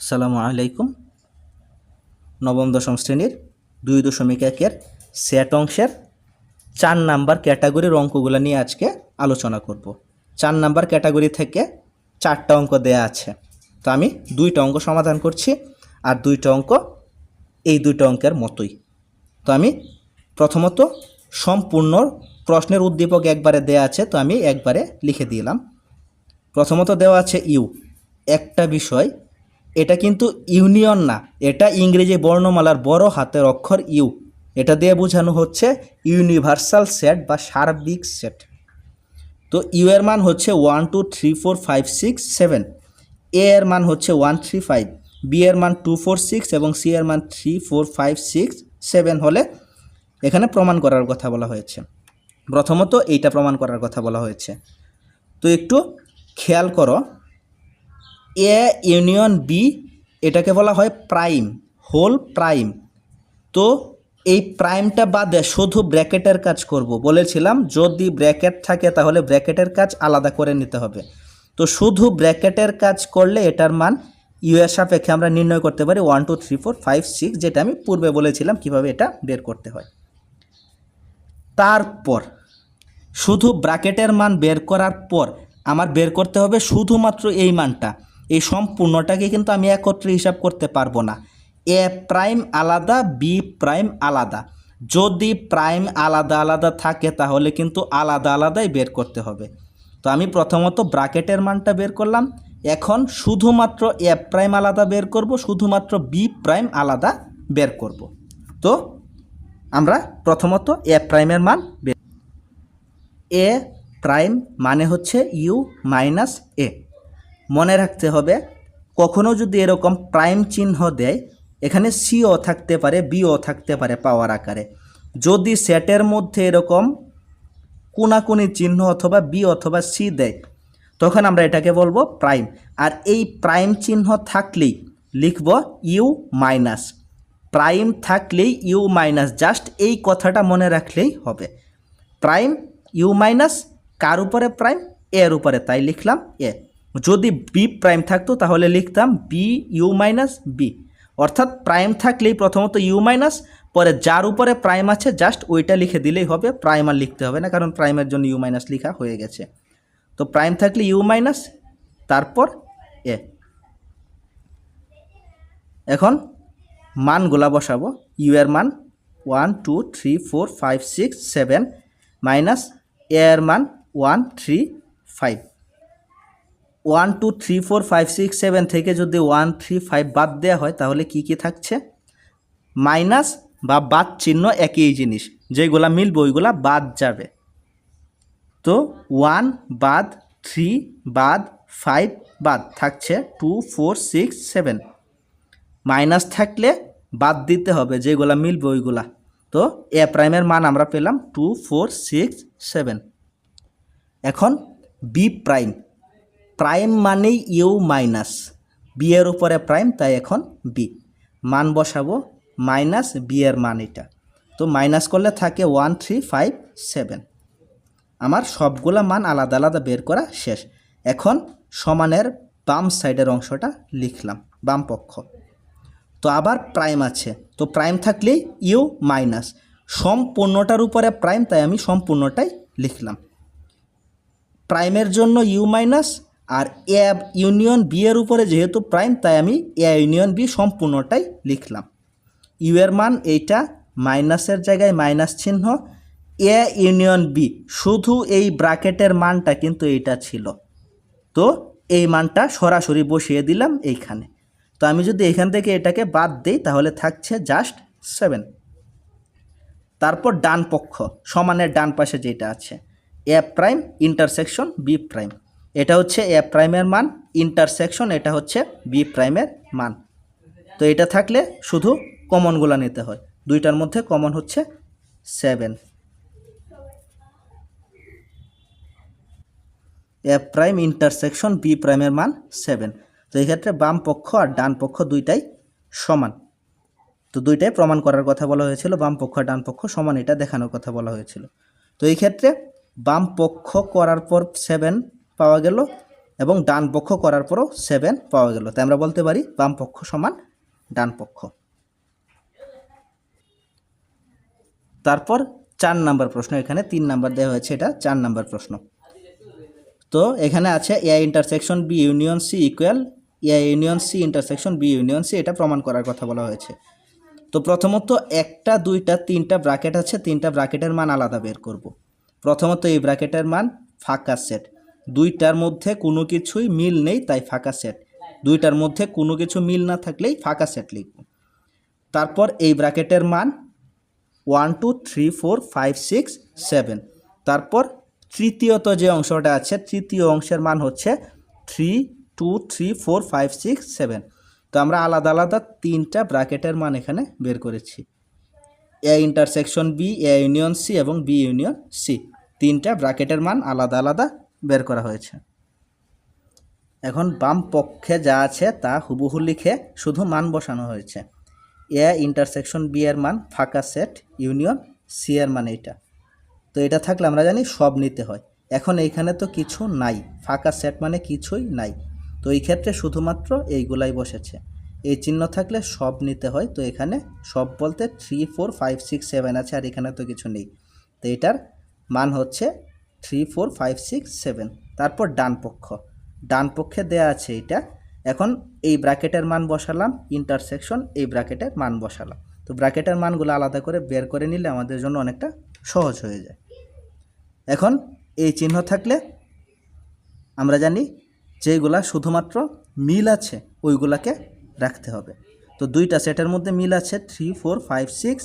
আসসালামু আলাইকুম। নবম দশম শ্রেণির দুই দশমিক একের সেট অংশের চার নাম্বার ক্যাটাগরির অঙ্কগুলো নিয়ে আজকে আলোচনা করব। চার নাম্বার ক্যাটাগরি থেকে চারটা অঙ্ক দেয়া আছে। তো আমি দুইটা অঙ্ক সমাধান করছি আর দুইটা অঙ্ক এই দুইটা অঙ্কের মতোই। তো আমি প্রথমত সম্পূর্ণ প্রশ্নের উদ্দীপক একবারে দেয়া আছে, তো আমি একবারে লিখে দিলাম। প্রথমত দেওয়া আছে ইউ। একটা বিষয় এটা কিন্তু ইউনিয়ন না, এটা ইংরেজি বর্ণমালার বড় হাতের অক্ষর ইউ। এটা দিয়ে বোঝানো হচ্ছে ইউনিভার্সাল সেট বা সার্বিক সেট। তো ইউ এর মান হচ্ছে one, two, three, four, five, six, seven. A এর মান হচ্ছে ওয়ান, থ্রি, ফাইভ। বি এর মান টু, ফোর, সিক্স এবং সি এর মান three, four, five, six, seven হলে এখানে প্রমাণ করার কথা বলা হয়েছে। প্রথমত এইটা প্রমাণ করার কথা বলা হয়েছে। তো একটু খেয়াল করো এ ইউনিয়ন বি, এটাকে বলা হয় প্রাইম, হোল প্রাইম। তো এই প্রাইমটা বাদে শুধু ব্র্যাকেটের কাজ করব। বলেছিলাম যদি ব্র্যাকেট থাকে তাহলে ব্র্যাকেটের কাজ আলাদা করে নিতে হবে। তো শুধু ব্র্যাকেটের কাজ করলে এটার মান ইউ এর সাপেক্ষে আমরা নির্ণয় করতে পারি one, two, three, four, five, six, যেটা আমি পূর্বে বলেছিলাম কীভাবে এটা বের করতে হয়। তারপর শুধু ব্র্যাকেটের মান বের করার পর আমার বের করতে হবে শুধুমাত্র এই মানটা। এই সম্পূর্ণটাকে কিন্তু আমি একত্রে হিসাব করতে পারব না। এ প্রাইম আলাদা, বি প্রাইম আলাদা। যদি প্রাইম আলাদা আলাদা থাকে তাহলে কিন্তু আলাদা আলাদাই বের করতে হবে। তো আমি প্রথমত ব্র্যাকেটের মানটা বের করলাম। এখন শুধুমাত্র এ প্রাইম আলাদা বের করব, শুধুমাত্র বি প্রাইম আলাদা বের করব। তো আমরা প্রথমত এ প্রাইমের মান বের এ প্রাইম মানে হচ্ছে ইউ মাইনাস এ। মনে রাখতে হবে, কখনো যদি এরকম প্রাইম চিহ্ন দেয়, এখানে সিও থাকতে পারে, বিও থাকতে পারে পাওয়ার আকারে। যদি সেটের মধ্যে এরকম কোনাকুনি চিহ্ন অথবা বি অথবা সি দেয়, তখন আমরা এটাকে বলব প্রাইম। আর এই প্রাইম চিহ্ন থাকলেই লিখব ইউ মাইনাস। প্রাইম থাকলেই ইউ মাইনাস, জাস্ট এই কথাটা মনে রাখলেই হবে। প্রাইম, ইউ মাইনাস, কার উপরে প্রাইম? এর উপরে, তাই লিখলাম এ। যদি বি প্রাইম থাকতো, তাহলে লিখতাম বি ইউ মাইনাস বি অর্থাৎ প্রাইম থাকলেই প্রথমত ইউ মাইনাস পরে যার উপরে প্রাইম আছে জাস্ট ওইটা লিখে দিলেই হবে প্রাইম আর লিখতে হবে না, কারণ প্রাইমের জন্য ইউ মাইনাস লেখা হয়ে গেছে। তো প্রাইম থাকলে ইউ মাইনাস তারপর এ এখন মানগুলা বসাবো। ইউ এর মান one two three four five six seven minus A এর মান one three five one, two, three, four, five, six, seven থেকে যদি ওয়ান, থ্রি, ফাইভ বাদ দেওয়া হয়, তাহলে কি কি থাকছে? মাইনাস বা বাদ চিহ্ন একই জিনিস। যেগুলা মিলবে, ওইগুলা বাদ যাবে। তো ওয়ান বাদ, থ্রি বাদ, ফাইভ বাদ থাকছে two, four, six, seven. Minus থাকলে বাদ দিতে হবে, যেগুলা মিলবে, ওইগুলা। তো এ প্রাইমের মান আমরা পেলাম টু, ফোর, সিক্স, সেভেন। এখন বি প্রাইম। প্রাইম মানেই ইউ মাইনাস বি এর উপরে প্রাইম তাই এখন বি মান বসাবো মাইনাস বি এর মান এটা। তো মাইনাস করলে থাকে ওয়ান থ্রি ফাইভ সেভেন আমার সবগুলা মান আলাদা আলাদা বের করা শেষ। এখন সমানের বাম সাইডের অংশটা লিখলাম, বাম পক্ষ। তো আবার প্রাইম আছে। তো প্রাইম থাকলেই ইউ মাইনাস সম্পূর্ণটার উপরে প্রাইম তাই আমি সম্পূর্ণটাই লিখলাম। প্রাইমের জন্য ইউ মাইনাস আর এ ইউনিয়ন বি এর উপরে যেহেতু প্রাইম তাই আমি এ ইউনিয়ন বি সম্পূর্ণটাই লিখলাম। ইউ এর মান এইটা মাইনাসের জায়গায় মাইনাস চিহ্ন। এ ইউনিয়ন বি, শুধু এই ব্র্যাকেটের মানটা কিন্তু এইটা ছিল। তো এই মানটা সরাসরি বসিয়ে দিলাম এইখানে। তো আমি যদি এখান থেকে এটাকে বাদ দিই, তাহলে থাকছে জাস্ট সেভেন তারপর ডান পক্ষ, সমানের ডান পাশে যেটা আছে, A prime intersection B prime এটা হচ্ছে এ প্রাইমের মান ইন্টারসেকশন এটা হচ্ছে বি প্রাইমের মান। তো এটা থাকলে শুধু কমনগুলো নিতে হয়। দুইটার মধ্যে কমন হচ্ছে seven A prime intersection B প্রাইমের মান সেভেন তো এই ক্ষেত্রে বাম পক্ষ আর ডান পক্ষ দুইটাই সমান। তো দুইটাই প্রমাণ করার কথা বলা হয়েছিল। বাম পক্ষ আর ডান পক্ষ সমান, এটা দেখানোর কথা বলা হয়েছিল। তো এই ক্ষেত্রে বাম পক্ষ করার পর সেভেন পাওয়া গেল এবং ডান পক্ষ করার পরও সেভেন পাওয়া গেল। তাই আমরা বলতে পারি বাম পক্ষ সমান ডান পক্ষ। তারপর চার নাম্বার প্রশ্ন, এখানে তিন নাম্বার দেওয়া হয়েছে, এটা চার নাম্বার প্রশ্ন। তো এখানে আছে A intersection B union C equal A union C intersection B union C এটা প্রমাণ করার কথা বলা হয়েছে। তো প্রথমত একটা, দুইটা, তিনটা ব্র্যাকেট আছে, তিনটা ব্র্যাকেটের মান আলাদা বের করব। প্রথমত এই ব্র্যাকেটের মান ফাঁকা সেট দুইটার মধ্যে কোনো কিছুই মিল নেই, তাই ফাঁকা সেট দুইটার মধ্যে কোনো কিছু মিল না থাকলেই ফাঁকা সেট লিখব। তারপর এই ব্র্যাকেটের মান one two three four five six seven তারপর তৃতীয়ত যে অংশটা আছে, তৃতীয় অংশের মান হচ্ছে three two three four five six seven তো আমরা আলাদা আলাদা তিনটা ব্র্যাকেটের মান এখানে বের করেছি। A intersection B A union C এবং বি ইউনিয়ন সি তিনটা ব্র্যাকেটের মান আলাদা আলাদা বের করা হয়েছে। এখন বাম পক্ষে যা আছে তা হুবহু লিখে শুধু মান বসানো হয়েছে। এ ইন্টারসেকশন বি এর মান, ফাঁকা সেট ইউনিয়ন সি এর মান এইটা। তো এটা থাকলে আমরা জানি সব নিতে হয়। এখন এইখানে তো কিছু নাই। ফাঁকা সেট মানে কিছুই নাই। তো এই ক্ষেত্রে শুধুমাত্র এইগুলাই বসেছে। এই চিহ্ন থাকলে সব নিতে হয়। তো এখানে সব বলতে three four five six seven আছে আর এখানে তো কিছু নেই। তো এটার মান হচ্ছে three four five six seven তারপর ডান পক্ষ। ডান পক্ষে দেয়া আছে এটা। এখন এই ব্র্যাকেটের মান বসালাম ইন্টারসেকশন এই ব্র্যাকেটের মান বসালাম। তো ব্র্যাকেটের মানগুলো আলাদা করে বের করে নিলে আমাদের জন্য অনেকটা সহজ হয়ে যায়। এখন এই চিহ্ন থাকলে আমরা জানি যেগুলা শুধুমাত্র মিল আছে, ওইগুলাকে রাখতে হবে। তো দুইটা সেটের মধ্যে মিল আছে three four five six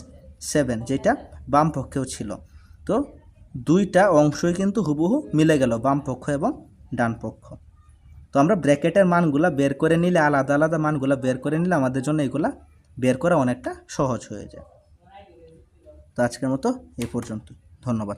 seven যেটা বাম পক্ষেও ছিল। তো দুইটা অংশই কিন্তু হুবহু মিলে গেল, বাম পক্ষ এবং ডান পক্ষ। তো আমরা ব্র্যাকেটের মানগুলা বের করে নিলে, আলাদা আলাদা মানগুলা বের করে নিলে আমাদের জন্য এগুলা বের করা অনেকটা সহজ হয়ে যায়। তো আজকের মতো এ পর্যন্ত ধন্যবাদ।